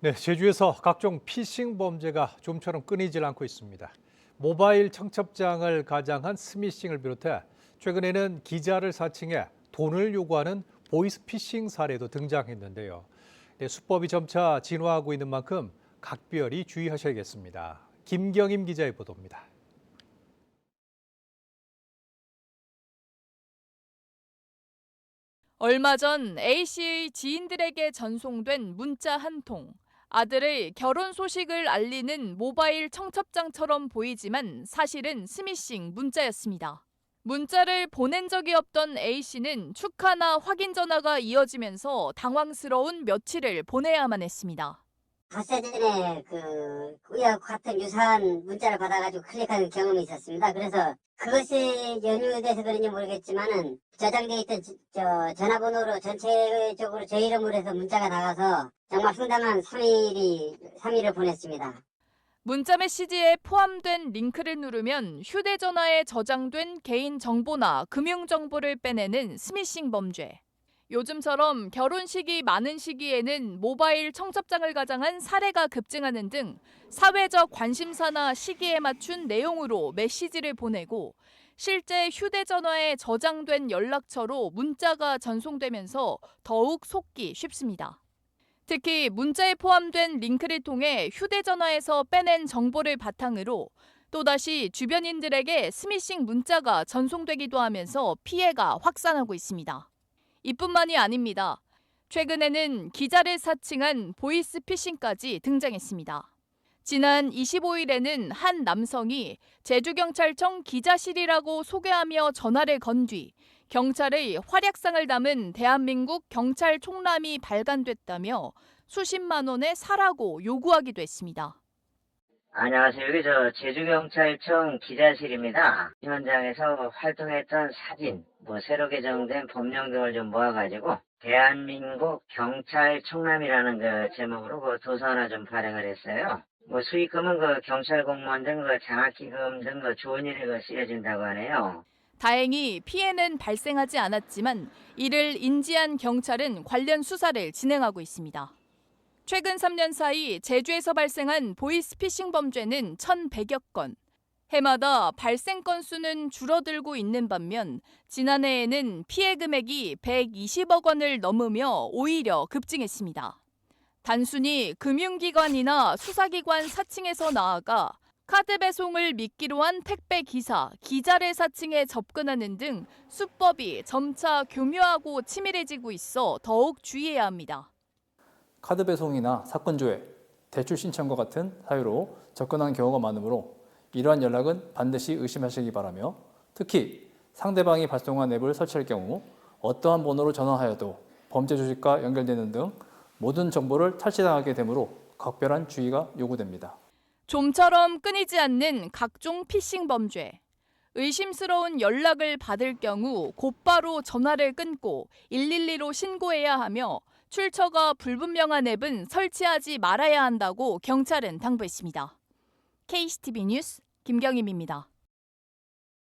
네, 제주에서 각종 피싱 범죄가 좀처럼 끊이질 않고 있습니다. 모바일 청첩장을 가장한 스미싱을 비롯해 최근에는 기자를 사칭해 돈을 요구하는 보이스 피싱 사례도 등장했는데요. 네, 수법이 점차 진화하고 있는 만큼 각별히 주의하셔야겠습니다. 김경임 기자의 보도입니다. 얼마 전 A씨의 지인들에게 전송된 문자 한 통. 아들의 결혼 소식을 알리는 모바일 청첩장처럼 보이지만 사실은 스미싱 문자였습니다. 문자를 보낸 적이 없던 A씨는 축하나 확인 전화가 이어지면서 당황스러운 며칠을 보내야만 했습니다. 닷새 전에 그 우리와 같은 유사한 문자를 받아가지고 클릭한 경험이 있었습니다. 그래서 그것이 연유돼서 그런지 모르겠지만은 저장돼 있던 지- 저 전화번호로 전체적으로 제 이름으로 해서 문자가 나가서 정말 황당한 3일이 3일을 보냈습니다. 문자 메시지에 포함된 링크를 누르면 휴대전화에 저장된 개인 정보나 금융 정보를 빼내는 스미싱 범죄. 요즘처럼 결혼식이 많은 시기에는 모바일 청첩장을 가장한 사례가 급증하는 등 사회적 관심사나 시기에 맞춘 내용으로 메시지를 보내고 실제 휴대전화에 저장된 연락처로 문자가 전송되면서 더욱 속기 쉽습니다. 특히 문자에 포함된 링크를 통해 휴대전화에서 빼낸 정보를 바탕으로 또다시 주변인들에게 스미싱 문자가 전송되기도 하면서 피해가 확산하고 있습니다. 이뿐만이 아닙니다. 최근에는 기자를 사칭한 보이스 피싱까지 등장했습니다. 지난 25일에는 한 남성이 제주경찰청 기자실이라고 소개하며 전화를 건 뒤 경찰의 활약상을 담은 대한민국 경찰 총람이 발간됐다며 수십만 원의 사라고 요구하기도 했습니다. 안녕하세요. 여기 저 제주경찰청 기자실입니다. 현장에서 활동했던 사진, 뭐 새로 개정된 법령 등을 좀 모아가지고 대한민국 경찰 총람이라는 그 제목으로 그 도서 하나 좀 발행을 했어요. 뭐 수익금은 그 경찰 공무원 등그 장학기금 등 그 좋은 일에 그 쓰여진다고 하네요. 다행히 피해는 발생하지 않았지만 이를 인지한 경찰은 관련 수사를 진행하고 있습니다. 최근 3년 사이 제주에서 발생한 보이스피싱 범죄는 1,100여 건. 해마다 발생 건수는 줄어들고 있는 반면 지난해에는 피해 금액이 120억 원을 넘으며 오히려 급증했습니다. 단순히 금융기관이나 수사기관 사칭에서 나아가 카드 배송을 미끼로 한 택배 기사, 기자를 사칭해 접근하는 등 수법이 점차 교묘하고 치밀해지고 있어 더욱 주의해야 합니다. 카드 배송이나 사건 조회, 대출 신청과 같은 사유로 접근하는 경우가 많으므로 이러한 연락은 반드시 의심하시기 바라며 특히 상대방이 발송한 앱을 설치할 경우 어떠한 번호로 전화하여도 범죄 조직과 연결되는 등 모든 정보를 탈취당하게 되므로 각별한 주의가 요구됩니다. 좀처럼 끊이지 않는 각종 피싱 범죄. 의심스러운 연락을 받을 경우 곧바로 전화를 끊고 112로 신고해야 하며 출처가 불분명한 앱은 설치하지 말아야 한다고 경찰은 당부했습니다. KCTV 뉴스 김경임입니다.